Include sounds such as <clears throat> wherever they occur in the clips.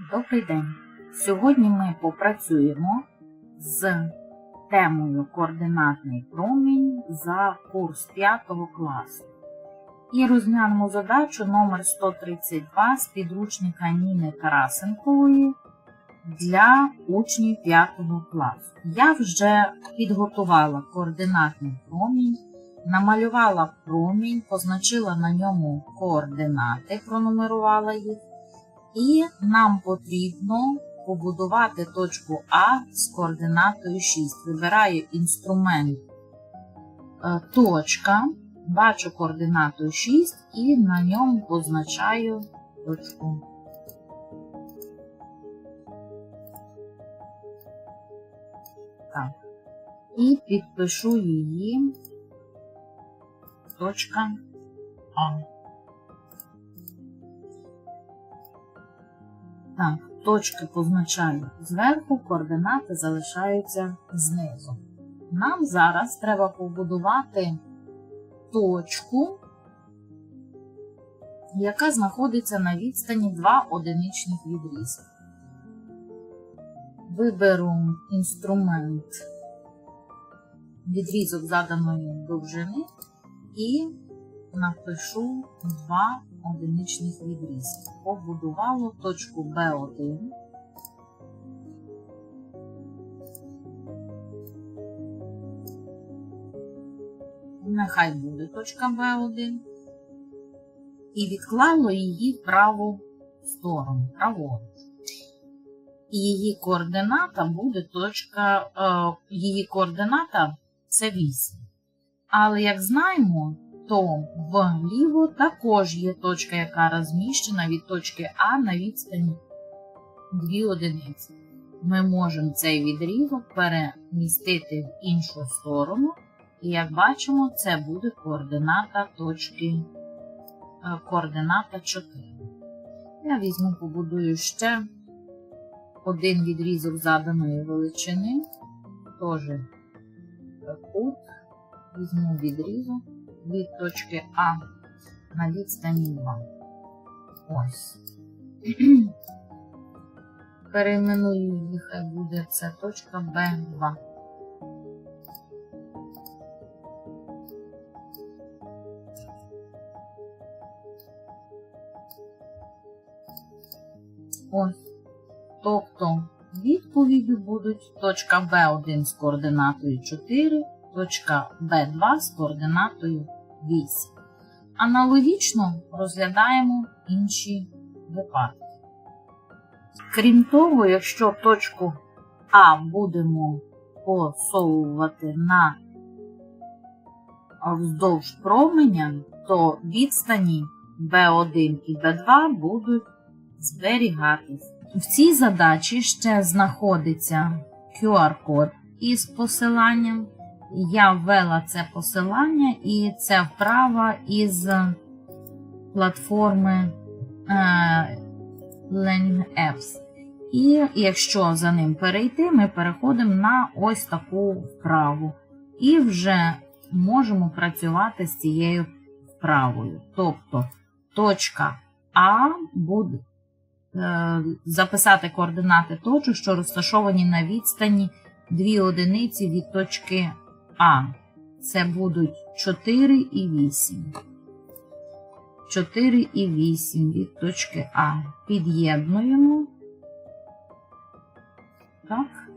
Добрий день! Сьогодні ми попрацюємо з темою координатний промінь за курс 5 класу. І розглянемо задачу номер 132 з підручника Ніни Тарасенкової для учнів 5 класу. Я вже підготувала координатний промінь, намалювала промінь, позначила на ньому координати, пронумерувала їх. І нам потрібно побудувати точку А з координатою 6. Вибираю інструмент е, точка, бачу координату 6 і на ньому позначаю точку. Так. І підпишу її точка А. Так, точки позначаю зверху, координати залишаються знизу. Нам зараз треба побудувати точку, яка знаходиться на відстані 2 одиничних відрізки. Виберу інструмент відрізок заданої довжини і напишу 2 одиничних відрізків. Побудувало точку B1. Нехай буде точка B1. І відклало її в праву сторону, праворуч. І її координата буде точка, е, її координата це 8. Але, як знаємо, то вліво також є точка, яка розміщена від точки А на відстані 2 одиниці. Ми можемо цей відрізок перемістити в іншу сторону, і, як бачимо, це буде координата точки е, координата 4. Я візьму, побудую ще один відрізок заданої величини, теж кут, візьму відрізок від точки А на відстані 2. Ось. <clears throat> Перейменую її, хай буде це точка Б2. Ось. Тобто відповіді будуть точка B1 з координатою 4 точка B2 з координатою 8. Аналогічно розглядаємо інші випадки. Крім того, якщо точку А будемо посовувати на вздовж променя, то відстані B1 і B2 будуть зберігатись. В цій задачі ще знаходиться QR-код із посиланням. Я ввела це посилання, і це вправа із платформи Learning Apps. І якщо за ним перейти, ми переходимо на ось таку вправу. І вже можемо працювати з цією вправою. Тобто точка А буде е, записати координати точок, що розташовані на відстані 2 одиниці від точки а. Це будуть 4 і 8. 4 і 8 від точки А. Під'єднуємо. Так.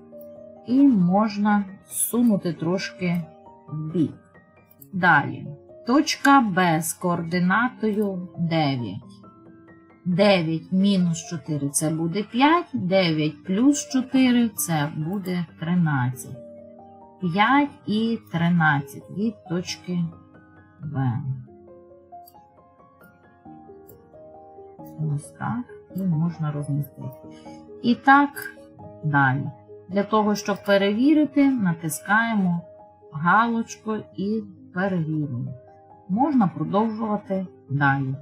І можна сунути трошки в бік. Далі. Точка Б з координатою 9. 9 мінус 4 це буде 5, 9 плюс 4 це буде 13. 5 і 13 від точки В. Ось так. І можна розмістити. І так далі. Для того, щоб перевірити, натискаємо галочку і перевіримо. Можна продовжувати далі.